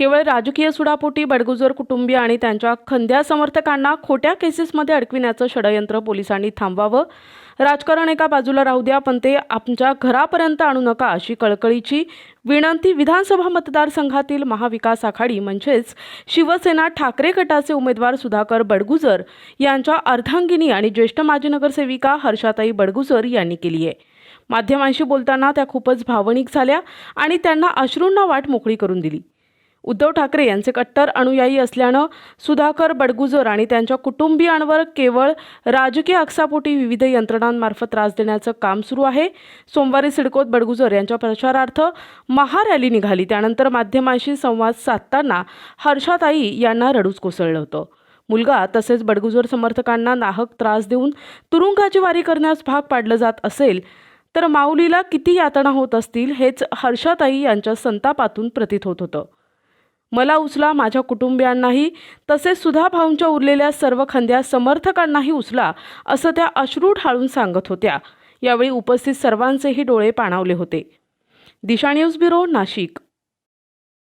केवळ राजकीय सुडापोटी बडगुजर कुटुंबीय आणि त्यांच्या खंद्या समर्थकांना खोट्या केसेसमध्ये अडकविण्याचं षडयंत्र पोलिसांनी थांबवावं. राजकारण एका बाजूला राहू द्या पण ते आमच्या घरापर्यंत आणू नका अशी कळकळीची विनंती विधानसभा मतदारसंघातील महाविकास आघाडी म्हणजेच शिवसेना ठाकरे गटाचे उमेदवार सुधाकर बडगुजर यांच्या अर्धांगिनी आणि ज्येष्ठ माजी नगरसेविका हर्षाताई बडगुजर यांनी केली आहे. माध्यमांशी बोलताना त्या खूपच भावनिक झाल्या आणि त्यांना अश्रूंना वाट मोकळी करून दिली. उद्धव ठाकरे यांचे कट्टर अनुयायी असल्यानं सुधाकर बडगुजर आणि त्यांच्या कुटुंबियांवर केवळ राजकीय अक्सापोटी विविध यंत्रणांमार्फत त्रास देण्याचं काम सुरू आहे. सोमवारी सिडकोत बडगुजर यांच्या प्रचारार्थ महारॅली निघाली. त्यानंतर माध्यमांशी संवाद साधताना हर्षाताई यांना रडूच कोसळलं होतं. मुलगा तसेच बडगुजर समर्थकांना नाहक त्रास देऊन तुरुंगाची वारी करण्यास भाग पाडलं जात असेल तर माऊलीला किती यातना होत असतील हेच हर्षाताई यांच्या संतापातून प्रतीत होत होतं. मला उचला माझ्या कुटुंबियांनाही तसेच सुधा भाऊंच्या उरलेल्या सर्व खंद्या समर्थकांनाही उचला असं त्या अश्रू ढाळून सांगत होत्या. यावेळी उपस्थित सर्वांचेही डोळे पाणावले होते. Disha news bureau Nashik.